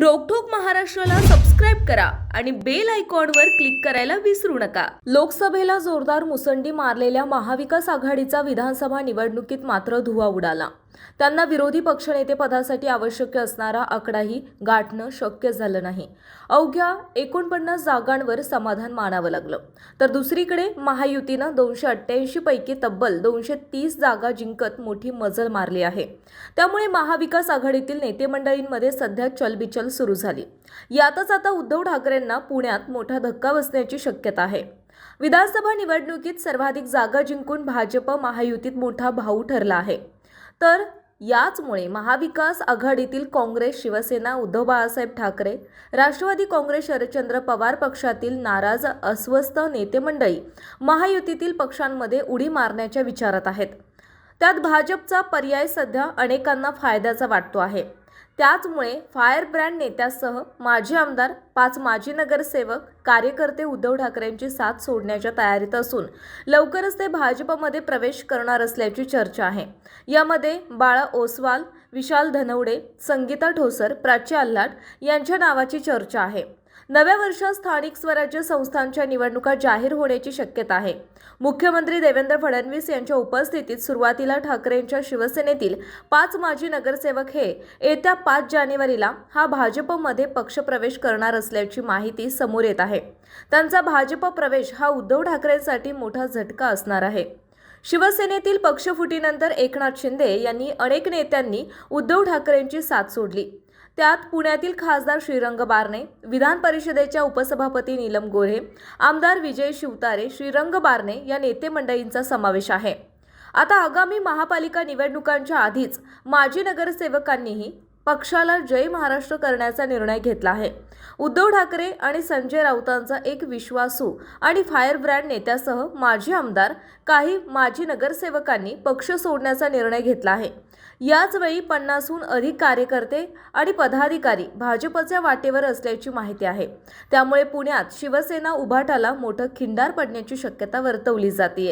रोकठोक महाराष्ट्राला सबस्क्राईब करा आणि बेल आयकॉनवर क्लिक करायला विसरू नका. लोकसभेला जोरदार मुसंडी मारलेल्या महाविकास आघाडीचा विधानसभा निवडणुकीत मात्र धुवा उडाला. त्यांना विरोधी पक्षनेते पदासाठी आवश्यक असणारा आकडाही गाठणं शक्य झालं नाही. अवघ्या एकोणपन्नास जागांवर समाधान मानावं लागलं. तर दुसरीकडे महायुतीनं दोनशे अठ्ठ्याऐंशी पैकी तब्बल दोनशे तीस जागा जिंकत मोठी मजल मारली आहे. त्यामुळे महाविकास आघाडीतील नेते मंडळींमध्ये सध्या चलबिचल सुरू झाली. यातच आता उद्धव ठाकरेंना पुण्यात मोठा धक्का बसण्याची शक्यता आहे. विधानसभा निवडणुकीत सर्वाधिक जागा जिंकून भाजप महायुतीत मोठा भाऊ ठरला आहे. तर याचमुळे महाविकास आघाडीतील काँग्रेस शिवसेना उद्धव बाळासाहेब ठाकरे राष्ट्रवादी काँग्रेस शरदचंद्र पवार पक्षातील नाराज अस्वस्थ नेते मंडळी महायुतीतील पक्षांमध्ये उडी मारण्याच्या विचारात आहेत. त्यात भाजपचा पर्याय सध्या अनेकांना फायद्याचा वाटतो आहे. त्याचमुळे फायर ब्रँड नेत्यासह माजी आमदार पाच माजी नगरसेवक कार्यकर्ते उद्धव ठाकरेंची साथ सोडण्याच्या तयारीत असून लवकरच ते भाजपमध्ये प्रवेश करणार असल्याची चर्चा आहे. यामध्ये बाळा ओसवाल विशाल धनवडे संगीता ठोसर प्राची आल्हाट यांच्या नावाची चर्चा आहे. नव्या वर्षात स्थानिक स्वराज्य संस्थांच्या निवडणुका जाहीर होण्याची शक्यता आहे. मुख्यमंत्री देवेंद्र फडणवीस यांच्या उपस्थितीत सुरुवातीला ठाकरेंच्या शिवसेनेतील पाच माजी नगरसेवक हे येत्या पाच जानेवारीला हा भाजपमध्ये पक्षप्रवेश करणार असल्याची माहिती समोर येत आहे. त्यांचा भाजप प्रवेश हा उद्धव ठाकरेंसाठी मोठा झटका असणार आहे. शिवसेनेतील पक्षफुटीनंतर एकनाथ शिंदे यांनी अनेक नेत्यांनी उद्धव ठाकरेंची साथ सोडली. त्यात पुण्यातील खासदार श्रीरंग बारणे विधान परिषदेच्या उपसभापती नीलम गोऱ्हे आमदार विजय शिवतारे श्रीरंग बारणे या नेते मंडळींचा समावेश आहे. आता आगामी महापालिका निवडणुकांच्या आधीच माजी नगरसेवकांनीही पक्षाला जय महाराष्ट्र करण्याचा निर्णय घेतला आहे. उद्धव ठाकरे आणि संजय राऊतांचा एक विश्वासू आणि फायर ब्रँड नेत्यासह माजी आमदार काही माजी नगरसेवकांनी पक्ष सोडण्याचा निर्णय घेतला आहे. याच वेळी पन्नासहून अधिक कार्यकर्ते आणि पदाधिकारी भाजपच्या वाटेवर असल्याची माहिती आहे. त्यामुळे पुण्यात शिवसेना उभाटाला मोठं खिंडार पडण्याची शक्यता वर्तवली जाते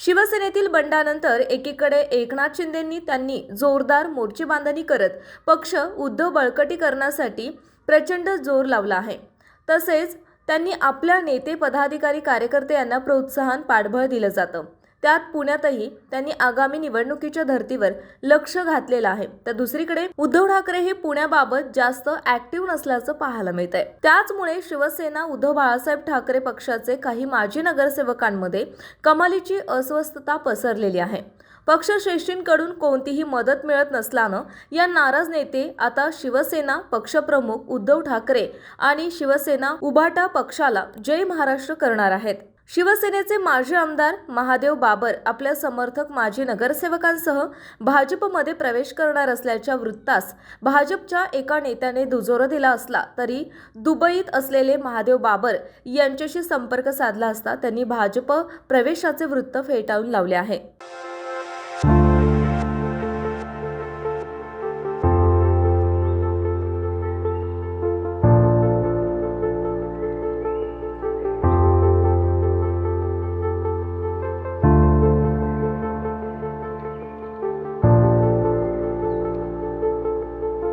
शिवसेनेतील बंडानंतर एकीकडे एकनाथ शिंदेंनी त्यांनी जोरदार मोर्चे बांधणी करत पक्ष उद्धव बळकटीकरणासाठी प्रचंड जोर लावला आहे. तसेच त्यांनी आपल्या नेते पदाधिकारी कार्यकर्ते यांना प्रोत्साहन पाठबळ दिलं जातं. त्यात पुण्यातही त्यांनी आगामी निवडणुकीच्या धर्तीवर लक्ष घातलेलं आहे. तर दुसरीकडे उद्धव ठाकरे हे पुण्याबाबत जास्त ऍक्टिव्ह नसल्याचं पाहायला मिळत आहे त्याचमुळे शिवसेना उद्धव बाळासाहेब ठाकरे पक्षाचे काही माजी नगरसेवकांमध्ये कमालीची अस्वस्थता पसरलेली आहे. पक्षश्रेष्ठींकडून कोणतीही मदत मिळत नसल्यानं या नाराज नेते आता शिवसेना पक्षप्रमुख उद्धव ठाकरे आणि शिवसेना उभाटा पक्षाला जय महाराष्ट्र करणार आहेत. शिवसेनेचे माजी आमदार महादेव बाबर आपल्या समर्थक माजी नगरसेवकांसह भाजपमध्ये प्रवेश करणार असल्याच्या वृत्तास भाजपच्या एका नेत्याने दुजोरा दिला असला तरी दुबईत असलेले महादेव बाबर यांच्याशी संपर्क साधला असता त्यांनी भाजप प्रवेशाचे वृत्त फेटाळून लावले आहे.